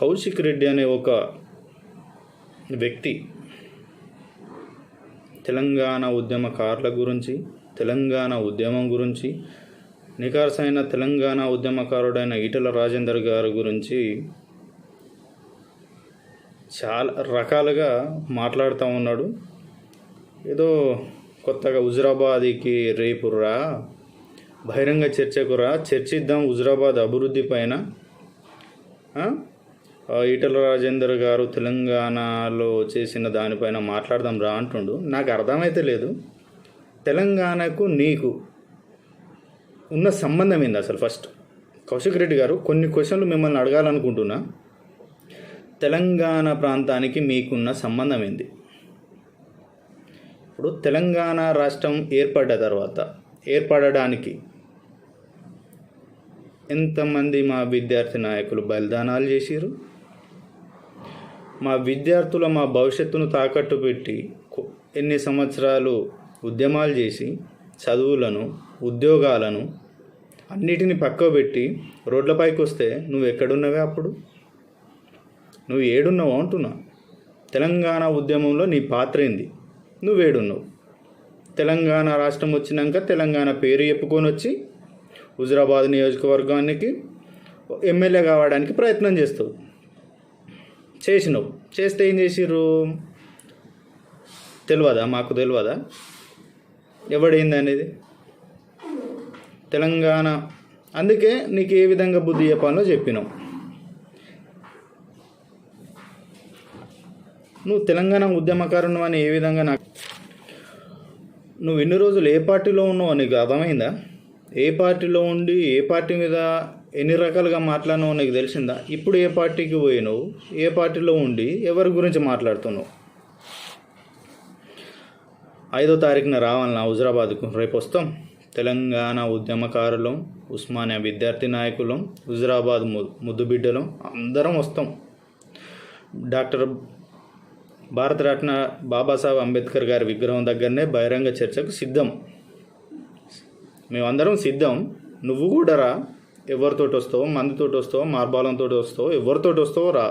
కౌశిక్ రెడ్డి అనే ఒక వ్యక్తి తెలంగాణ ఉద్యమకారుల గురించి తెలంగాణ ఉద్యమం గురించి నికార్సైన తెలంగాణ ఉద్యమకారుడైన ఈటల రాజేందర్ గారి గురించి చాలా రకాలుగా మాట్లాడుతూ ఉన్నాడు. ఏదో కొత్తగా హుజరాబాద్కి రేపు రా బహిరంగ చర్చకు రా చర్చిద్దాం హుజరాబాద్ అభివృద్ధి పైన. ఈటల రాజేందర్ గారు తెలంగాణలో చేసిన దానిపైన మాట్లాడదాం రా అంటుండు. నాకు అర్థమైతే లేదు. తెలంగాణకు నీకు ఉన్న సంబంధం ఏంది అసలు ఫస్ట్? కౌశిక్ రెడ్డి గారు కొన్ని క్వశ్చన్లు మిమ్మల్ని అడగాలనుకుంటున్నా. తెలంగాణ ప్రాంతానికి మీకున్న సంబంధం ఏంది? ఇప్పుడు తెలంగాణ రాష్ట్రం ఏర్పడ్డ తర్వాత ఏర్పడడానికి ఎంతమంది మా విద్యార్థి నాయకులు బలిదానాలు చేసిరు మా విద్యార్థుల మా భవిష్యత్తును తాకట్టు పెట్టి ఎన్ని సంవత్సరాలు ఉద్యమాలు చేసి చదువులను ఉద్యోగాలను అన్నిటిని పక్కబెట్టి రోడ్లపైకి వస్తే నువ్వు ఎక్కడున్నావే అప్పుడు? నువ్వు ఏడున్నావు అంటున్నా. తెలంగాణ ఉద్యమంలో నీ పాత్ర ఏంది? నువ్వేడున్నావు తెలంగాణ రాష్ట్రం వచ్చినాక తెలంగాణ పేరు చెప్పుకొని వచ్చి హుజురాబాద్ నియోజకవర్గానికి ఎమ్మెల్యే కావడానికి ప్రయత్నం చేస్తావు. చేసినావు చేస్తే ఏం చేసిర్రు? తెలియదా మాకు తెలియదా ఎవడైంది అనేది? తెలంగాణ. అందుకే నీకు ఏ విధంగా బుద్ధి చెప్పాలో చెప్పినావు నువ్వు తెలంగాణ ఉద్యమకారును అని ఏ విధంగా నాకు నువ్వు ఎన్ని రోజులు ఏ పార్టీలో ఉన్నావు నీకు అర్థమైందా? ఏ పార్టీలో ఉండి ఏ పార్టీ మీద ఎన్ని రకాలుగా మాట్లాడినావు నీకు తెలిసిందా? ఇప్పుడు ఏ పార్టీకి పోయినావు? ఏ పార్టీలో ఉండి ఎవరి గురించి మాట్లాడుతున్నావు? ఐదో తారీఖున రావాలన్నా హుజరాబాద్కు రేపు వస్తాం. తెలంగాణ ఉద్యమకారులం ఉస్మానియా విద్యార్థి నాయకులం హుజరాబాద్ ము ముద్దుబిడ్డలం అందరం వస్తాం. డాక్టర్ భారతరత్న బాబాసాహెబ్ అంబేద్కర్ గారి విగ్రహం దగ్గరనే బహిరంగ చర్చకు సిద్ధం. మేమందరం సిద్ధం. నువ్వు కూడా రా. ఎవరితోటి వస్తావో మందితోటి వస్తావో మార్బాలంతో వస్తావో ఎవరితోటి వస్తావో రా.